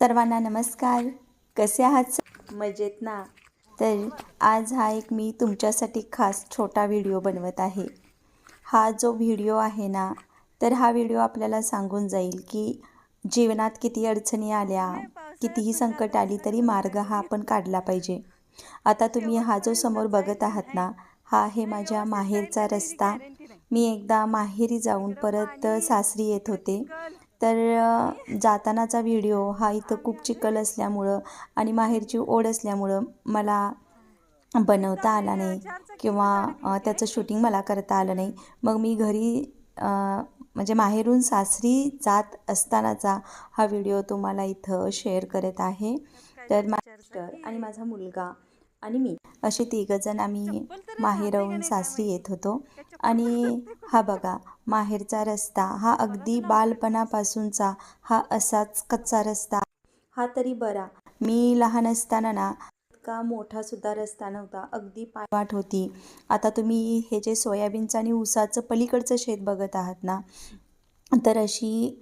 सर्वांना नमस्कार. कसे आहात मजेत ना. तर आज हा एक मी तुमच्यासाठी खास छोटा व्हिडिओ बनवत आहे. हा जो व्हिडिओ आहे ना तर हा व्हिडिओ आपल्याला सांगून जाईल की जीवनात किती अडचणी आल्या कितीही संकट आली तरी मार्ग हा आपण काढला पाहिजे. आता तुम्ही हा जो समोर बघत आहात ना हा आहे माझ्या माहेरचा रस्ता. मी एकदा माहेरी जाऊन परत सासरी येत होते. तर जातानाचा व्हिडिओ हा इथं खूप चिखल असल्यामुळं आणि माहेरची ओढ असल्यामुळं मला बनवता आला नाही किंवा त्याचं शूटिंग मला करता आलं नाही. मग मी घरी म्हणजे माहेरून सासरी जात असतानाचा हा व्हिडिओ तुम्हाला इथं शेअर करत आहे. तर मास्टर आणि माझा मुलगा आणि मी. असे तिघजण आम्ही माहेरहून सासरी येत होतो. आणि हा बघा माहेरचा रस्ता हा अगदी बालपणापासूनचा हा असाच कच्चा रस्ता. हा तरी बरा. मी लहान असताना ना इतका मोठा सुद्धा रस्ता नव्हता. अगदी पायवाट होती. आता तुम्ही हे जे सोयाबीनचं आणि ऊसाचं पलीकडचं शेत बघत आहात ना तर अशी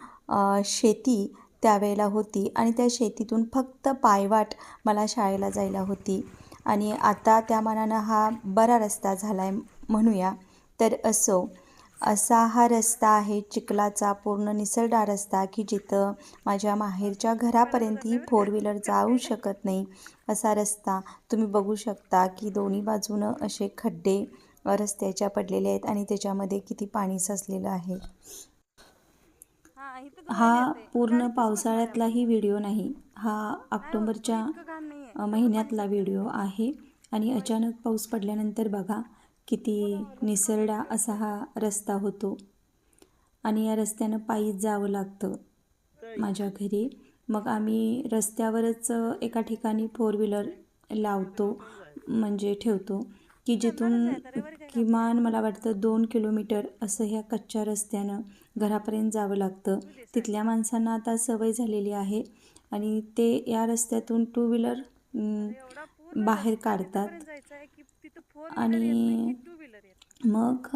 शेती त्यावेळेला होती. आणि त्या शेतीतून फक्त पायवाट मला शाळेला जायला होती. आणि आता त्या मानानं हा बरा रस्ता झाला आहे म्हणूया. तर असो असा हा रस्ता आहे चिखलाचा पूर्ण निसरडा रस्ता की जिथं माझ्या माहेरच्या घरापर्यंतही फोर व्हीलर जाऊ शकत नाही. असा रस्ता तुम्ही बघू शकता की दोन्ही बाजूनं असे खड्डे रस्त्याच्या पडलेले आहेत आणि त्याच्यामध्ये किती पाणी साचलेलं आहे. हा पूर्ण पावसाळ्यातलाही व्हिडिओ नाही. हा ऑक्टोबरच्या महिन्यातला व्हिडिओ आहे. आणि अचानक पाऊस पडल्यानंतर बघा किती निसरडा असा हा रस्ता होतो. आणि या रस्त्यानं पायीच जावं लागतं माझ्या घरी. मग आम्ही रस्त्यावरच एका ठिकाणी फोर व्हीलर लावतो. म्हणजे ठेवतो की जिथून किमान मला वाटतं दोन किलोमीटर असं ह्या कच्च्या रस्त्यानं घरापर्यंत जावं लागतं. तिथल्या माणसांना आता सवय झालेली आहे. आणि ते या रस्त्यातून टू व्हीलर बाहेर काढतात. आणि मग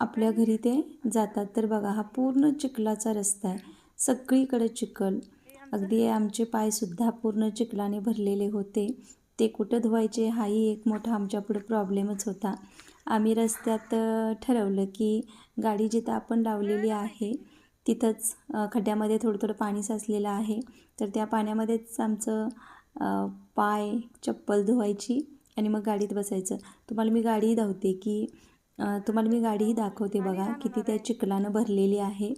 आपल्या घरी ते जातात. तर बघा हा पूर्ण चिखलाचा रस्ता आहे. सगळीकडे चिखल. अगदी आमचे पायसुद्धा पूर्ण चिखलाने भरलेले होते. ते कुठं धुवायचे हाही एक मोठा आमच्यापुढं प्रॉब्लेमच होता. आम्ही रस्त्यात ठरवलं की गाडी जिथं आपण लावलेली आहे तिथंच खड्ड्यामध्ये थोडं थोडं पाणी साचलेलं आहे. तर त्या पाण्यामध्येच आमचं पाय चप्पल धुवायची आणि मग गाडीत बसायचं. तुम्हाला मी गाडीही धावते की तुम्हाला मी गाडीही दाखवते बघा किती त्या चिखलानं भरलेली आहे.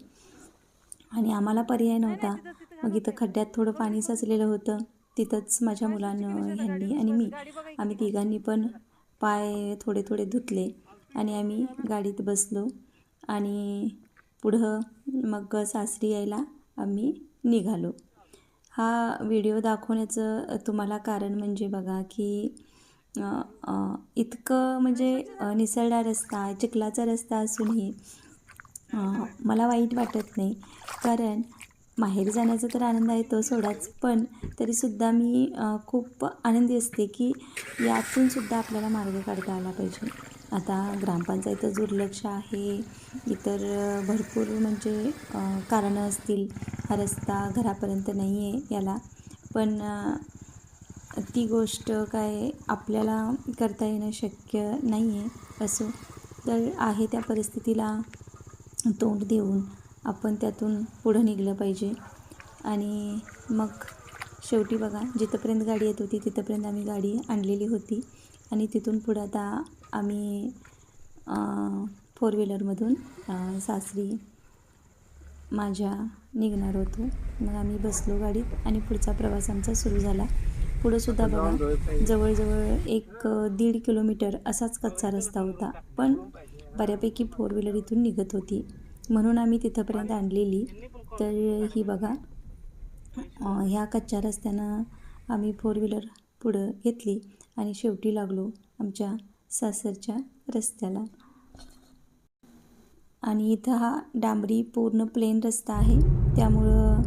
आणि आम्हाला पर्याय नव्हता. मग इथं खड्ड्यात थोडं पाणी साचलेलं होतं. तिथंच माझ्या मुलानं ह्यांनी आणि मी आम्ही तिघांनी पण पाय थोडे थोडे धुतले आणि आम्ही गाडीत बसलो. आणि पुढं मग सासरी यायला आम्ही निघालो. हा व्हिडिओ दाखवण्याचं तुम्हाला कारण म्हणजे बघा की इतकं म्हणजे निसरडा रस्ता चिखलाचा रस्ता असूनही मला वाईट वाटत नाही. कारण माहेर जाण्याचा तर आनंद आहे तो सोडाच पण तरीसुद्धा मी खूप आनंदी असते की यातूनसुद्धा आपल्याला मार्ग काढता आला पाहिजे. आता ग्रामपंचायत दुर्लक्ष आहे. इतर भरपूर म्हणजे कारणं असतील. हा रस्ता घरापर्यंत नाही आहे याला. पण ती गोष्ट काय आपल्याला करता येणं शक्य नाही आहे असो. तर आहे त्या परिस्थितीला तोंड देऊन आपण त्यातून पुढं निघलं पाहिजे. आणि मग शेवटी बघा जिथंपर्यंत गाडी येत होती तिथंपर्यंत आम्ही गाडी आणलेली होती. आणि तिथून पुढं आता आम्ही फोर व्हीलरमधून सासरी माझ्या निघणार होतो. मग आम्ही बसलो गाडीत आणि पुढचा प्रवास आमचा सुरू झाला. पुढंसुद्धा बघा जवळजवळ एक दीड किलोमीटर असाच कच्चा रस्ता होता. पण बऱ्यापैकी फोर व्हीलर इथून निघत होती. म्हणून आम्ही तिथंपर्यंत आणलेली. तर ही बघा ह्या कच्च्या रस्त्यानं आम्ही फोर व्हीलर पुढं घेतली आणि शेवटी लागलो आमच्या सासरच्या रस्त्याला. आणि इथं हा डांबरी पूर्ण प्लेन रस्ता आहे. त्यामुळं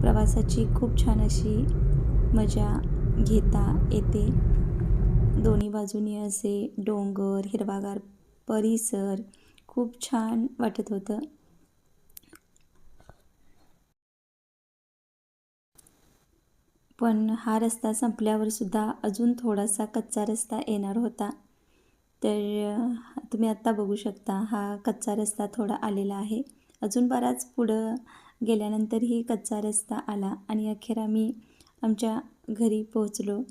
प्रवासाची खूप छान अशी मजा घेता येते. दोन्ही बाजूनी असे डोंगर हिरवागार परिसर खूप छान वाटत होतं. पण हा रस्ता संपल्यावर सुद्धा अजून थोडासा कच्चा रस्ता येणार होता. तर तुम्ही आत्ता बघू शकता हा कच्चा रस्ता थोडा आलेला आहे. अजून बराच पुढं गेल्यानंतरही कच्चा रस्ता आला आणि अखेर आम्ही आमच्या घरी पोहोचलो.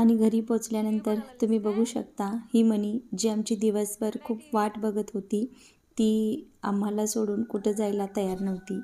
आणि घरी पोचल्यानंतर तुम्ही बघू शकता ही मनी जी आमची दिवसभर खूप वाट बघत होती ती आम्हाला सोडून कुठं जायला तयार नव्हती.